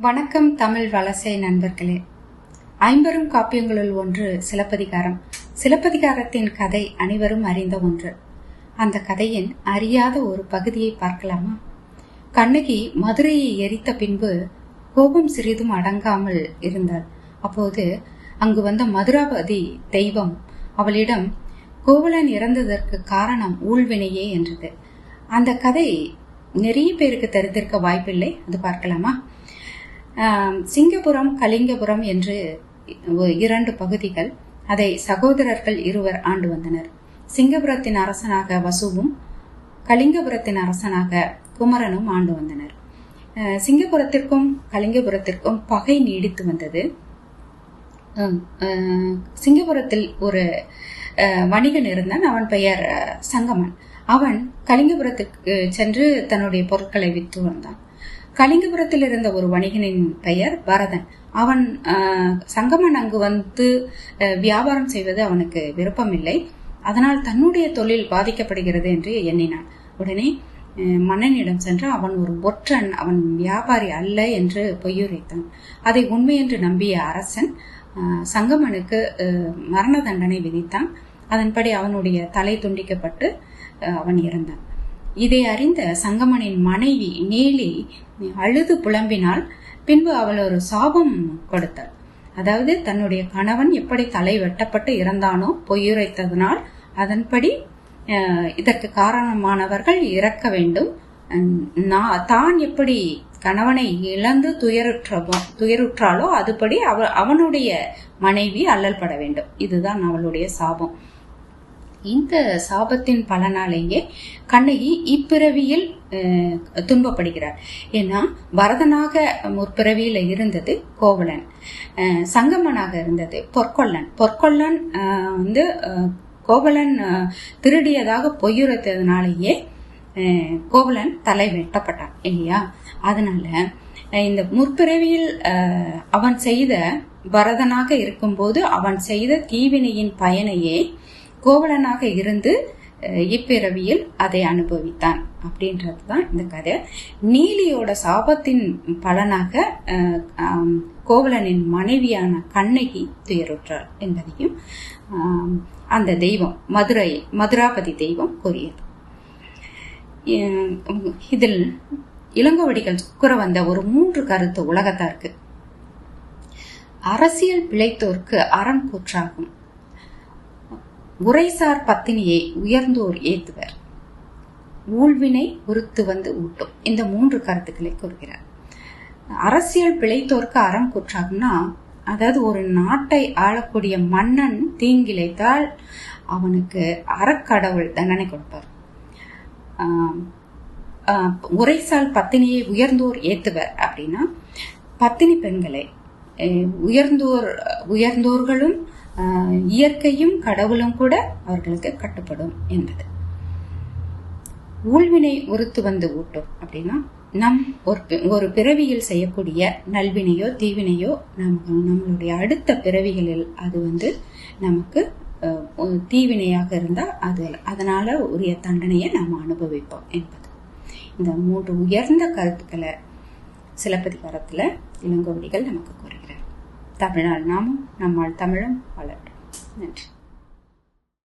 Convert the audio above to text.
வணக்கம் தமிழ் வலசை நண்பர்களே. ஐம்பெரும் காப்பியங்களுள் ஒன்று சிலப்பதிகாரம். சிலப்பதிகாரத்தின் கதை அனைவரும் அறிந்த ஒன்று. அந்த கதையின் அறியாத ஒரு பகுதியை பார்க்கலாமா? கண்ணகி மதுரையை எரித்த பின்பு கோபம் சிறிதும் அடங்காமல் இருந்தாள். அப்போது அங்கு வந்த மதுராபதி தெய்வம் அவளிடம் கோவலன் இறந்ததற்கு காரணம் ஊழ்வினையே என்றது. அந்த கதை நிறைய பேருக்கு தெரிந்திருக்க வாய்ப்பில்லை. அது பார்க்கலாமா? சிங்கபுரம் கலிங்கபுரம் என்று இரண்டு பகுதிகள் அதை சகோதரர்கள் இருவர் ஆண்டு வந்தனர். சிங்கபுரத்தின் அரசனாக வசுவும் கலிங்கபுரத்தின் அரசனாக குமரனும் ஆண்டு வந்தனர். சிங்கபுரத்திற்கும் கலிங்கபுரத்திற்கும் பகை நீடித்து வந்தது. சிங்கபுரத்தில் ஒரு வணிகன் இருந்தான். அவன் பெயர் சங்கமன். அவன் கலிங்கபுரத்துக்கு சென்று தன்னுடைய பொருட்களை விற்று வந்தான். கலிங்கபுரத்தில் இருந்த ஒரு வணிகனின் பெயர் பரதன். அவன் சங்கமன் அங்கு வந்து வியாபாரம் செய்வது அவனுக்கு விருப்பமில்லை. அதனால் தன்னுடைய தொழில் பாதிக்கப்படுகிறது என்று எண்ணினான். உடனே மன்னனிடம் சென்று அவன் ஒரு ஒற்றன் அவன் வியாபாரி அல்ல என்று பொய்யுரைத்தான். அதை உண்மை என்று நம்பிய அரசன் சங்கமனுக்கு மரண தண்டனை விதித்தான். அதன்படி அவனுடைய தலை துண்டிக்கப்பட்டு அவன் இறந்தான். இதை அறிந்த சங்கமனின் மனைவி நீலி அழுது புலம்பினால் பின்பு அவள் ஒரு சாபம் கொடுத்தாள். அதாவது தன்னுடைய கணவன் எப்படி தலை வெட்டப்பட்டு இறந்தானோ பொய்யுரைத்ததனால் அதன்படி இதற்கு காரணமானவர்கள் இறக்க வேண்டும். நான் தான் எப்படி கணவனை இழந்து துயருற்ற துயருற்றாலோ அதுபடி அவ அவனுடைய மனைவி அல்லல் பட வேண்டும். இதுதான் அவளுடைய சாபம். இந்த சாபத்தின் பலனாலேயே கண்ணகி இப்பிறவியில் துன்பப்படுகிறார். ஏன்னா பரதனாக முற்பிறவியில இருந்தது கோவலன். சங்கமனாக இருந்தது பொற்கொல்லன் பொற்கொல்லன் வந்து கோவலன் திருடியதாக பொய்யுரைத்ததுனாலேயே கோவலன் தலை வெட்டப்பட்டான் இல்லையா? அதனால இந்த முற்பிறவியில் அவன் செய்த பரதனாக இருக்கும்போது அவன் செய்த தீவினையின் பயனையே கோவலனாக இருந்து இப்பிறவியில் அதை அனுபவித்தான். அப்படின்றது தான் இந்த கதை. நீலியோட சாபத்தின் பலனாக கோவலனின் மனைவியான கண்ணகி துயருற்றாள் என்பதையும் அந்த தெய்வம் மதுரை மதுராபதி தெய்வம் கூறியது. இதில் இளங்கோவடிகள் கூற வந்த ஒரு மூன்று கருத்து உலகத்தாருக்கு. அரசியல் பிழைத்தோர்க்கு அறம் கூற்றாகும். உரைசார் பத்தினியை உயர்ந்தோர் ஏத்துவர். ஊழ்வினை உறுத்து வந்து ஊட்டும். இந்த மூன்று கருத்துக்களை கூறுகிறார். அரசியல் பிழைத்தோர்க்கு அறம் குற்றாகும்னா அதாவது ஒரு நாட்டை ஆளக்கூடிய மன்னன் தீங்கிழைத்தால் அவனுக்கு அறக்கடவுள் தண்டனை கொடுப்பார். உரைசால் பத்தினியை உயர்ந்தோர் ஏத்துவர் அப்படின்னா பத்தினி பெண்களை உயர்ந்தோர் உயர்ந்தோர்களும் இயற்கையும் கடவுளும் கூட அவர்களுக்கு கட்டுப்படும் என்பது. ஊழ்வினை உறுத்து வந்து ஊட்டும் அப்படின்னா நம் ஒரு ஒரு பிறவியில் செய்யக்கூடிய நல்வினையோ தீவினையோ நம் நம்மளுடைய அடுத்த பிறவிகளில் அது வந்து நமக்கு தீவினையாக இருந்தால் அது அதனால உரிய தண்டனையை நாம் அனுபவிப்போம் என்பது. இந்த மூன்று உயர்ந்த கருத்துக்களை சிலப்பதிகாரத்தில் இளங்கோவடிகள் நமக்கு கூறுகிறார். தமிழால் நாமும் நம்மால் தமிழும் வளரும். நன்றி.